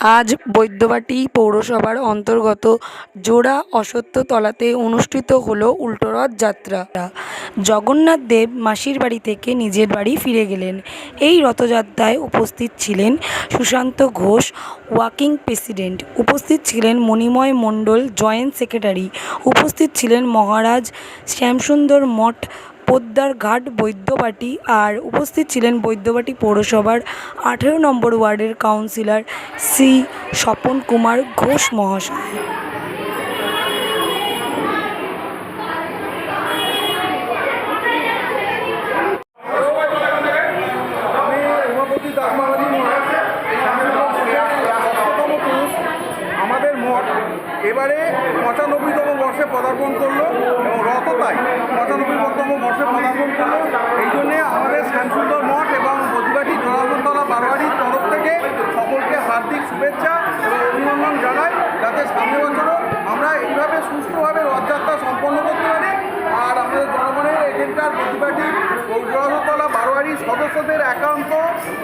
আজ বৈদ্যবাটি পৌরসভার অন্তর্গত জোড়া অশ্বত্থতলাতে অনুষ্ঠিত হলো উল্টোরথ যাত্রা। জগন্নাথ দেব মাসির বাড়ি থেকে নিজের বাড়ি ফিরে গেলেন। এই রথযাত্রায় উপস্থিত ছিলেন সুশান্ত ঘোষ, ওয়াকিং প্রেসিডেন্ট। উপস্থিত ছিলেন মণিময় মণ্ডল, জয়েন্ট সেক্রেটারি। উপস্থিত ছিলেন মহারাজ শ্যামসুন্দর মঠ, পোদ্দার ঘাট, বৈদ্যবাটি। আর উপস্থিত ছিলেন বৈদ্যবাটি পৌরসভার আঠেরো নম্বর ওয়ার্ডের কাউন্সিলর শ্রী স্বপন কুমার ঘোষ মহাশয়। এবারে পঁচানব্বইতম বর্ষে পদার্পণ করল এবং রথতাই পঁচানব্বইতম বর্ষে পদার্পণ করল। এই জন্যে আমাদের শ্যামসুন্দর মঠ এবং বদিবাটি জলাশতলা বারোয়ারির তরফ থেকে সকলকে হার্দিক শুভেচ্ছা এবং অভিনন্দন জানাই যাতে সামনে বছরও আমরা এইভাবে সুষ্ঠুভাবে রথযাত্রা সম্পন্ন করতে পারি। আর আমাদের জনগণের এখানকার প্রতিবাদী জলাশতলা বারোয়ারি সদস্যদের একান্ত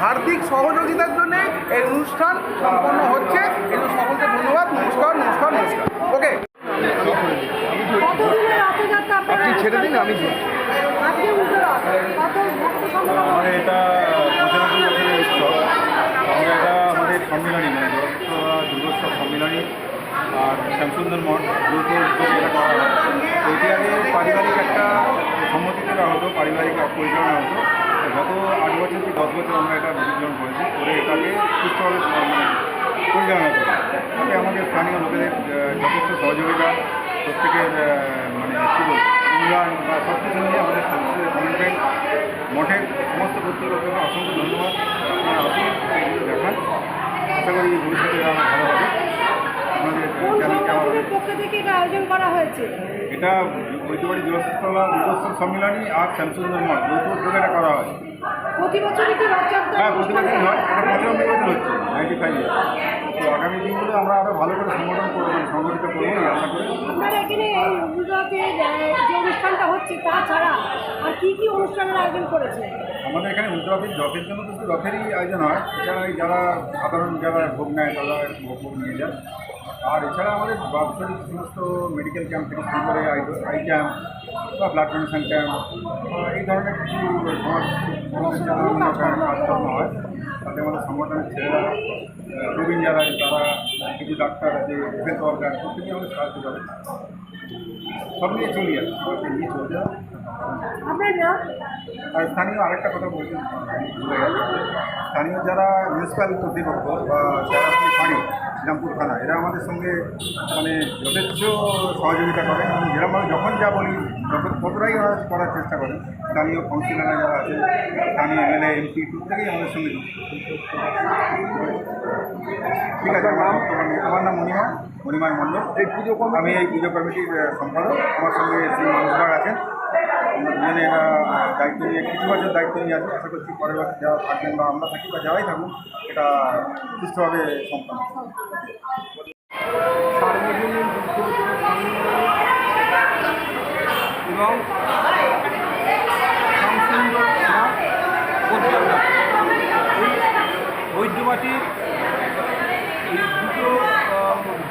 হার্দিক সহযোগিতার জন্য এই অনুষ্ঠান সম্পন্ন হচ্ছে। এই সকলকে ধন্যবাদ। নমস্কার নমস্কার নমস্কার। ওকে। আপনি ছেড়ে দিন আমি মানে এটা সম্মিলনী মানে জগৎসভা দুর্গোৎসব সম্মিলনী। আর শ্যামসুন্দর মঠ দ্রুত এটা করা হয়। এটি আগে পারিবারিক একটা সম্মতি করা হতো, পারিবারিক পরিচালনা হতো। গত আট বছর কি দশ বছর আমরা এটা পরিচালনা করেছি, করে এটাকে সুস্থভাবে পরিচালনা করি তাতে আমাদের স্থানীয় লোকেদের যথেষ্ট সহযোগিতা, প্রত্যেকের মানে কী বলব উন্নয়ন বা সব কিছু নিয়ে আমাদের কমিটমেন্ট মঠের সমস্ত কর্তৃপক্ষকে অসংখ্য ধন্যবাদ। আপনারা আসুন দেখান। আশা করি ভবিষ্যতে আরও ভালো হবে। আমাদের চ্যানেলকে আমার পক্ষ থেকে এটা আয়োজন করা হয়েছে? এটা ঐতিহ্যবাড়ি জলস্থলা দুর্গোৎসব সম্মিলনী আর শ্যামসুন্দর মঠ যৌথ উদ্যোগে এটা করা হয়। প্রতি বছরই কি হ্যাঁ অনুষ্ঠান প্রতিবাদী হয়? এটা হচ্ছে নাইনটি ফাইভ তো আগামী দিনগুলো আমরা আরও ভালো করে সংগঠন করব সংগঠিত করব এই আশা করি। আপনারা এখানে এই উল্টোরথে যে অনুষ্ঠানটা হচ্ছে তাছাড়া আর কি কি অনুষ্ঠানের আয়োজন করেছে আমাদের এখানে উল্টোরথের রথের জন্য তো রথেরই আয়োজন হয়। এছাড়া যারা সাধারণ যারা ভোগ নেয়, তারা ভোগ নিয়ে যায়। আর এছাড়া আমাদের বাৎসরিক সমস্ত মেডিকেল ক্যাম্প থেকে শুরু করে আই ক্যাম্প বা ব্লাড ডোনেশন ক্যাম্প এই ধরনের কিছু সমাজ সমাজের যারা অন্য ধরনের কাজকর্ম হয় তাতে আমাদের সংগঠনের ছেলেরা প্রবীণ যারা তারা কিছু ডাক্তার আছে হেলথ ওয়ার্কার প্রত্যেকে আমাদের সাহায্য করে। সব নিয়ে চলি আর নিয়ে চলতে হয় আর স্থানীয় আরেকটা কথা ভুলে স্থানীয় যারা মিউনিসিপ্যাল কর্তৃপক্ষ বা যারা পানি শ্রীরামপুর থানা, এরা আমাদের সঙ্গে মানে যথেচ্ছ সহযোগিতা করে এবং যেরকমভাবে যখন যা বলি, যখন কতটাই করার চেষ্টা করে, স্থানীয় কাউন্সিলররা যারা আছে স্থানীয় এমএলএ এমপি প্রত্যেকেই আমাদের সঙ্গে ঠিক আছে আমার নেই। আমার নাম মণিময় মণিময় মণ্ডল। এই পুজো আমি এই পুজো কমিটির সম্পাদক। আমার সঙ্গে শ্রী মানুষবাগ আছেন। আমরা দুজনে এরা দায়িত্ব নিয়ে কিছু বছর দায়িত্ব নিয়ে আছি আশা করছি পরের বছর যারা থাকবেন বা আমরা থাকি বা যারাই থাকুক এটা সুষ্ঠুভাবে সম্পন্ন সার্বজনীন এবং শ্যামসুন্দর মঠ পদ্মাবতী। এই বৈদ্যবাটির এই দুটো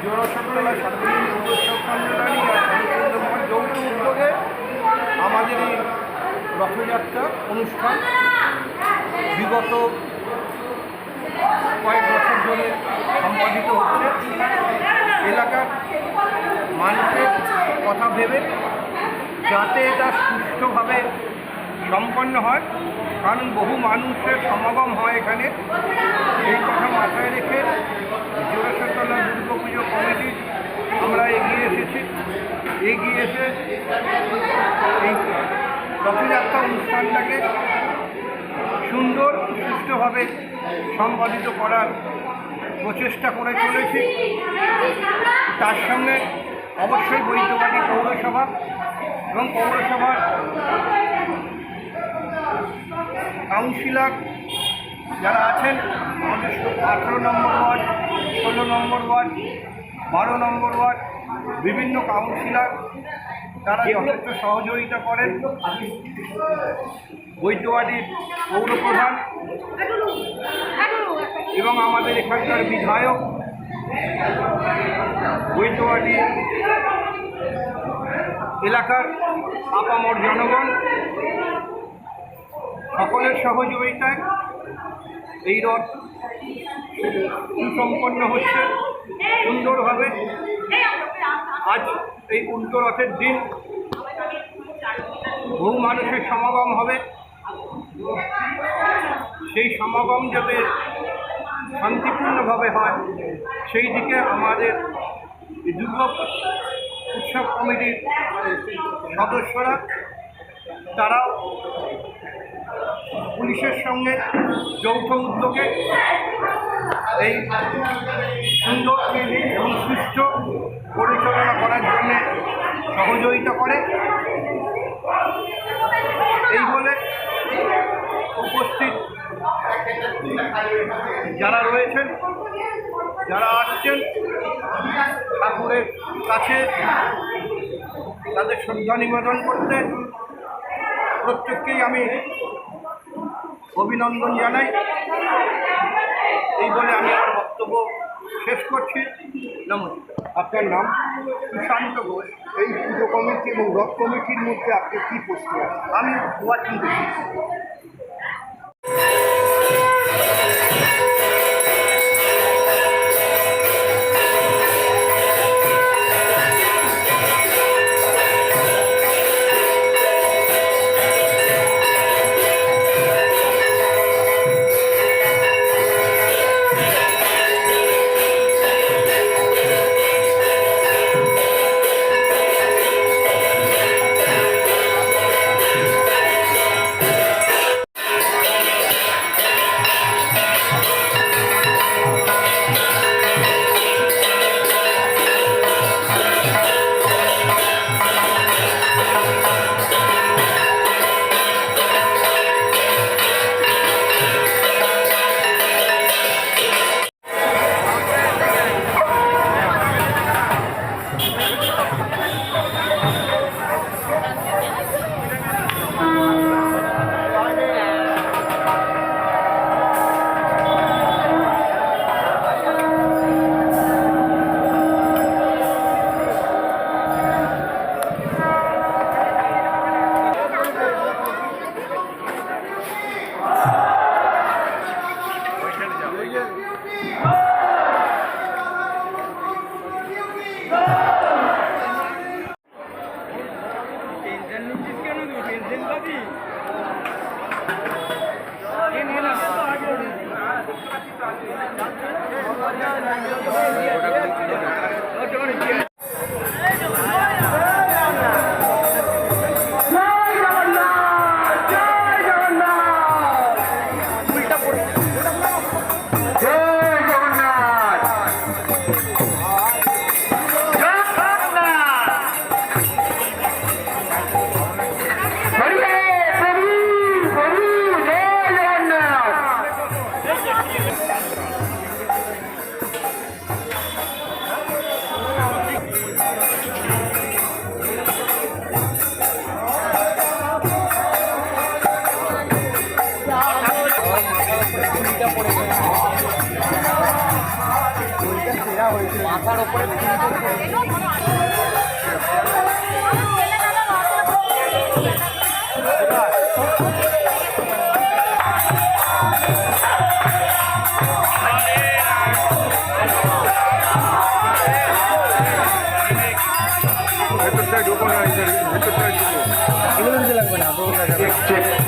জোড়াসাতলা সার্বজনীন দুর্গোৎসব সম্মেলনী আর শ্যামসুন্দর মঠ যৌথ উদ্যোগে আমাদের এই রথযাত্রা অনুষ্ঠান বিগত কয়েক বছর ধরে সম্পাদিত হচ্ছে। এলাকার মানুষের কথা ভেবে যাতে এটা সুষ্ঠুভাবে সম্পন্ন হয়, কারণ বহু মানুষের সমাগম হয় এখানে। এই কথা মাথায় রেখে জোড়াসাতলা দুর্গা পুজো কমিটি আমরা এগিয়ে এসেছি। এগিয়ে এসে এই রথযাত্রা অনুষ্ঠানটাকে সুন্দর, সুষ্ঠুভাবে সম্পাদিত করার প্রচেষ্টা করে চলেছি। তার সঙ্গে অবশ্যই বৈদ্যবাড়ি পৌরসভা এবং পৌরসভার কাউন্সিলর যারা আছেন, আমাদের আঠেরো নম্বর ওয়ার্ড, ষোলো নম্বর ওয়ার্ড, বারো নম্বর ওয়ার্ড, বিভিন্ন কাউন্সিলর তারা যথেষ্ট সহযোগিতা করেন বৈদ্যবাড়ির পৌরপ্রধান এবং আমাদের এখানকার বিধায়ক বৈদ্যবাড়ি এলাকার আপামর জনগণ, সকলের সহযোগিতায় এই রথ সুসম্পন্ন হচ্ছে। সুন্দরভাবে আজ এই উল্টো রথের দিন বহু মানুষের সমাগম হবে। সেই সমাগম যাতে শান্তিপূর্ণভাবে হয় সেই দিকে আমাদের দুর্গা উৎসব কমিটির সদস্যরা তারাও পুলিশের সঙ্গে যৌথ উদ্যোগে এই সুন্দর এবং সুষ্ঠু পরিচালনা করার জন্য সহযোগিতা করে। এই বলে উপস্থিত যারা রয়েছেন, যারা আসছেন, ঠাকুরের কাছে তাদের শ্রদ্ধা নিবেদন করতে প্রত্যেককেই আমি অভিনন্দন জানাই। এই বলে আমি আমার বক্তব্য শেষ করছি। নমস্কার। আপনার নাম? সুশান্ত ঘোষ। এই পুজো কমিটি এবং রথ কমিটির মধ্যে আপনি কী পোস্টে আছেন আমি ওটা লাগবে না